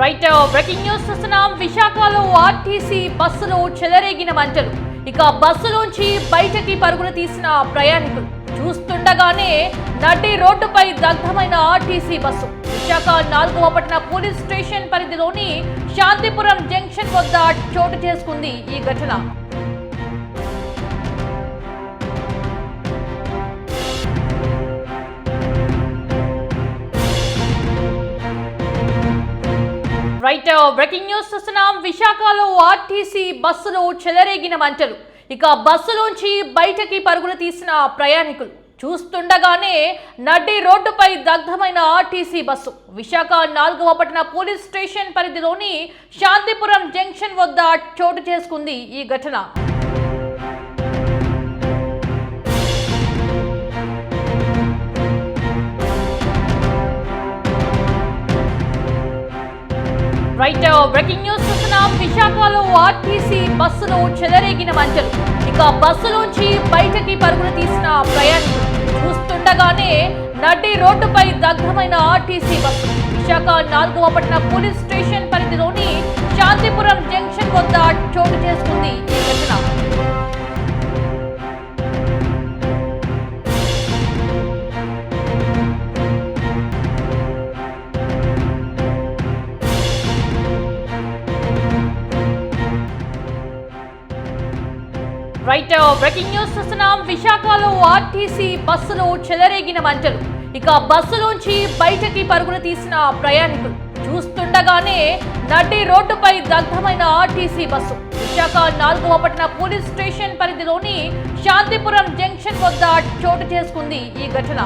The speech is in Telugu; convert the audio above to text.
రైట్ బ్రేకింగ్ న్యూస్ చూస్తున్నాం. విశాఖలో ఆర్టీసీ బస్సులో చెలరేగిన మంటలు. ఇక బస్సులోంచి బయటకి పరుగులు తీసిన ప్రయాణికులు. చూస్తుండగానే నడ్డి రోడ్డుపై దగ్ధమైన ఆర్టీసీ బస్సు. విశాఖ నాలుగవ పట్టణ పోలీస్ స్టేషన్ పరిధిలోని శాంతిపురం జంక్షన్ వద్ద చోటు చేసుకుంది ఈ ఘటన. రైట్ బ్రేకింగ్ న్యూస్ చూస్తున్నాం. విశాఖలో ఆర్టీసీ బస్సులో చెలరేగిన మంటలు. ఇక బస్సులోంచి బయటకి పరుగులు తీసిన ప్రయాణికులు. చూస్తుండగానే నడి రోడ్డుపై దగ్ధమైన ఆర్టీసీ బస్సు. విశాఖ నాలుగవ పట్టణ పోలీస్ స్టేషన్ పరిధిలోని శాంతిపురం జంక్షన్ వద్ద చోటు చేసుకుంది ఈ ఘటన. రైట్ బ్రేకింగ్ న్యూస్ చూస్తున్నాం విశాఖలో ఆర్టీసీ బస్సులో చెదరేగిన మంటలు ఇక బస్సులోంచి బయటకి పరుగులు తీసిన ప్రయాణికులు చూస్తుండగానే నడి రోడ్డుపై దగ్ధమైన ఆర్టీసీ బస్సు. విశాఖ నాలుగవ పట్టణ పోలీస్ స్టేషన్ పరిధిలోని శాంతిపురం జంక్షన్ వద్ద చోటు చేసుకుంది ఈ ఘటన. రైట్ uh, బ్రేకింగ్ న్యూస్ చూస్తున్నాం. విశాఖలో ఆర్టీసీ బస్సులో చెలరేగిన మంటలు. ఇక బస్సులోంచి బయటకి పరుగులు తీసిన ప్రయాణికులు. చూస్తుండగానే నడి రోడ్డుపై దగ్ధమైన ఆర్టీసీ బస్సు. విశాఖ నాలుగవ పట్టణ పోలీస్ స్టేషన్ పరిధిలోని శాంతిపురం జంక్షన్ వద్ద చోటు చేసుకుంది ఈ ఘటన.